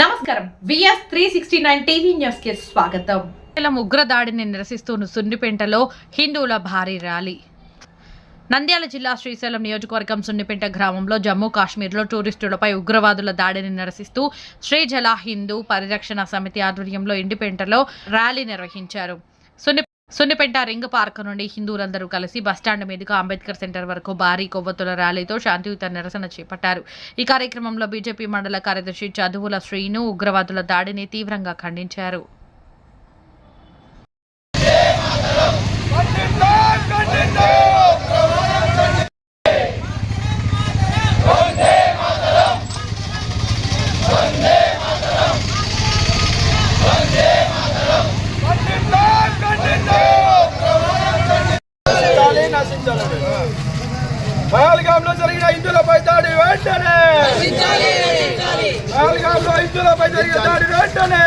నమస్కారం. VS three sixty nine TV న్యూస్కి స్వాగతం ఉగ్ర దాడిని నిరసిస్తూ సున్నిపేంటలో హిందువుల భారీ ర్యాలీ. నంద్యాల జిల్లా శ్రీశైలం నియోజకవర్గం సున్నిపేట గ్రామంలో జమ్మూ కాశ్మీర్లో టూరిస్టులపై ఉగ్రవాదుల దాడిని నిరసిస్తూ శ్రీజల హిందూ పరిరక్షణ సమితి ఆధ్వర్యంలో ఇండిపేంటలో ర్యాలీ నిర్వహించారు. సున్ని సున్నిపేట రింగ్ పార్క్ నుండి హిందువులందరూ కలిసి బస్టాండ్ మీదుగా అంబేద్కర్ సెంటర్ వరకు భారీ కొవ్వొత్తుల ర్యాలీతో శాంతియుత నిరసన చేపట్టారు. ఈ కార్యక్రమంలో బీజేపీ మండల కార్యదర్శి చదువుల శ్రీను ఉగ్రవాదుల దాడిని తీవ్రంగా ఖండించారు. పహల్గాంలో జరిగిన హిందువులపై దాడి వెంటనే! పహల్గాంలో హిందువులపై జరిగిన దాడి వెంటనే!